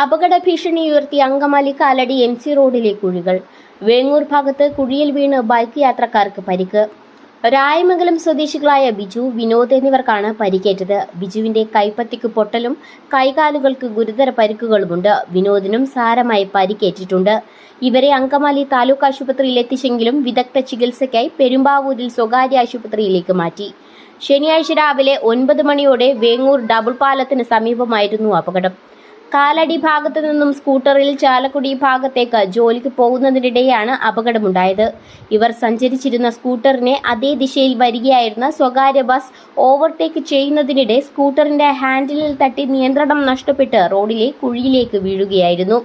അപകട ഭീഷണി ഉയർത്തി അങ്കമാലി കാലടി എം സി റോഡിലെ കുഴികൾ. വേങ്ങൂർ ഭാഗത്ത് കുഴിയിൽ വീണ് ബൈക്ക് യാത്രക്കാർക്ക് പരിക്ക്. രായമംഗലം സ്വദേശികളായ ബിജു വിനോദ് എന്നിവർക്കാണ് പരിക്കേറ്റത്. ബിജുവിന്റെ കൈപ്പത്തിക്ക് പൊട്ടലും കൈകാലുകൾക്ക് ഗുരുതര പരിക്കുകളുമുണ്ട്. വിനോദിനും സാരമായി പരിക്കേറ്റിട്ടുണ്ട്. ഇവരെ അങ്കമാലി താലൂക്ക് ആശുപത്രിയിൽ എത്തിച്ചെങ്കിലും വിദഗ്ധ ചികിത്സയ്ക്കായി പെരുമ്പാവൂരിൽ സ്വകാര്യ ആശുപത്രിയിലേക്ക് മാറ്റി. ശനിയാഴ്ച രാവിലെ ഒൻപത് മണിയോടെ വേങ്ങൂർ ഡബിൾ പാലത്തിന് സമീപമായിരുന്നു അപകടം. കാലടി ഭാഗത്തു നിന്നും സ്കൂട്ടറിൽ ചാലക്കുടി ഭാഗത്തേക്ക് ജോലിക്ക് പോകുന്നതിനിടെയാണ് അപകടമുണ്ടായത്. ഇവർ സഞ്ചരിച്ചിരുന്ന സ്കൂട്ടറിനെ അതേ ദിശയിൽ വരികയായിരുന്ന സ്വകാര്യ ബസ് ഓവർടേക്ക് ചെയ്യുന്നതിനിടെ സ്കൂട്ടറിന്റെ ഹാൻഡിലിൽ തട്ടി നിയന്ത്രണം നഷ്ടപ്പെട്ട് റോഡിലെ കുഴിയിലേക്ക് വീഴുകയായിരുന്നു.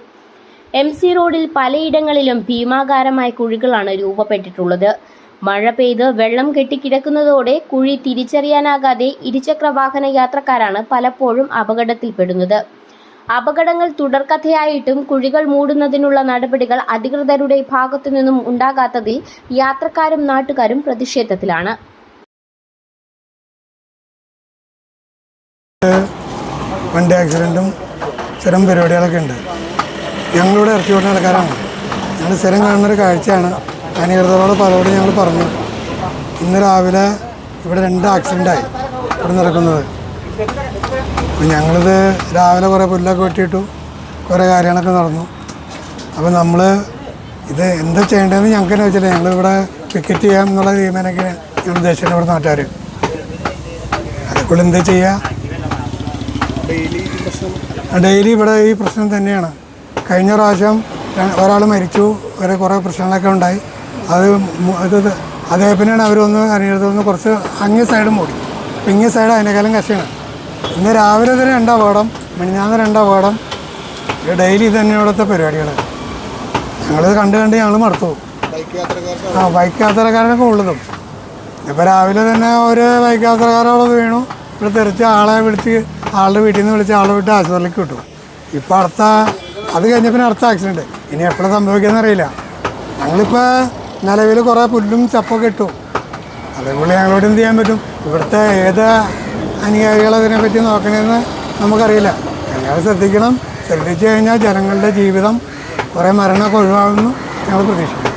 എം സി റോഡിൽ പലയിടങ്ങളിലും ഭീമാകാരമായ കുഴികളാണ് രൂപപ്പെട്ടിട്ടുള്ളത്. മഴ പെയ്ത് വെള്ളം കെട്ടിക്കിടക്കുന്നതോടെ കുഴി തിരിച്ചറിയാനാകാതെ ഇരുചക്ര വാഹന യാത്രക്കാരാണ് പലപ്പോഴും അപകടത്തിൽപ്പെടുന്നത്. അപകടങ്ങൾ തുടർക്കഥയായിട്ടും കുഴികൾ മൂടുന്നതിനുള്ള നടപടികൾ അധികൃതരുടെ ഭാഗത്തു നിന്നും ഉണ്ടാകാത്തതിൽ യാത്രക്കാരും നാട്ടുകാരും പ്രതിഷേധത്തിലാണ്. വണ്ടി ആക്സിഡന്റും സ്ഥിരം പരിപാടികളൊക്കെ ഉണ്ട്. ഞങ്ങളിവിടെ ഇറക്കി വിടുന്ന ആൾക്കാരാണ്. ഞങ്ങൾ സ്ഥിരം കാണുന്നൊരു കാഴ്ചയാണ്. അനധികൃതരോട് പലരോട് ഞങ്ങൾ പറഞ്ഞു ഇന്ന് രാവിലെ ഇവിടെ രണ്ട് ആക്സിഡന്റായി ഇവിടെ നടക്കുന്നത്. ഞങ്ങളിത് രാവിലെ കുറേ പുല്ലൊക്കെ വെട്ടിയിട്ടു കുറേ കാര്യങ്ങളൊക്കെ നടന്നു. അപ്പോൾ നമ്മൾ ഇത് എന്താ ചെയ്യേണ്ടതെന്ന് ഞങ്ങൾക്ക് തന്നെ വെച്ചില്ല. ഞങ്ങളിവിടെ പിക്കറ്റ് ചെയ്യാം എന്നുള്ള തീരുമാനമൊക്കെ ഞങ്ങൾ ഉദ്ദേശിച്ചിട്ട് ഇവിടെ നാട്ടുകാർ അതേക്കുള്ള എന്താ ചെയ്യുക ഡെയിലി ഇവിടെ ഈ പ്രശ്നം തന്നെയാണ്. കഴിഞ്ഞ പ്രാവശ്യം ഒരാൾ മരിച്ചു. വരെ കുറേ പ്രശ്നങ്ങളൊക്കെ ഉണ്ടായി. അത് ഇത് അതേപ്പിനാണ് അവരൊന്ന് അറിയരുതൊന്ന് കുറച്ച് അങ്ങേ സൈഡും മൂടി അപ്പം ഇങ്ങേ സൈഡ് അതിനേക്കാളും കശിയാണ് ഇന്ന് രാവിലെ തന്നെ രണ്ടാ പാടം മിനിഞ്ഞാന്ന് രണ്ടാ പാടം ഡെയിലി തന്നെ ഇവിടുത്തെ പരിപാടികൾ ഞങ്ങളിത് കണ്ട് കണ്ട് ഞങ്ങൾ മടുത്തു. പോകും. ആ ബൈക്ക് യാത്രക്കാരനൊക്കെ ഉള്ളതും. ഇപ്പോൾ രാവിലെ തന്നെ ഒരു ബൈക്ക് യാത്രക്കാരോട് വീണു. ഇവിടെ തെറിച്ച് ആളെ വിളിച്ച് ആളുടെ വീട്ടിൽ നിന്ന് വിളിച്ച് ആളെ വിട്ട് ആശുപത്രിയിലേക്ക് വിട്ടു. ഇപ്പോൾ അടുത്ത അത് കഴിഞ്ഞ പിന്നെ അടുത്ത ആക്സിഡന്റ് ഇനി എപ്പോഴും സംഭവിക്കുമെന്ന് അറിയില്ല. ഞങ്ങളിപ്പോൾ നിലവിൽ കുറേ പുല്ലും ചപ്പൊക്കെ ഇട്ടു. അതേപോലെ ഞങ്ങളോട് എന്ത് ചെയ്യാൻ പറ്റും? ഇവിടുത്തെ ഏത് അനുയായികൾ അതിനെപ്പറ്റി നോക്കണമെന്ന് നമുക്കറിയില്ല. ഞങ്ങൾ ശ്രദ്ധിക്കണം. ശ്രദ്ധിച്ചു കഴിഞ്ഞാൽ ജനങ്ങളുടെ ജീവിതം കുറേ മരണമൊക്കെ ഒഴിവാകുമെന്ന് ഞങ്ങൾ പ്രതീക്ഷിക്കുന്നു.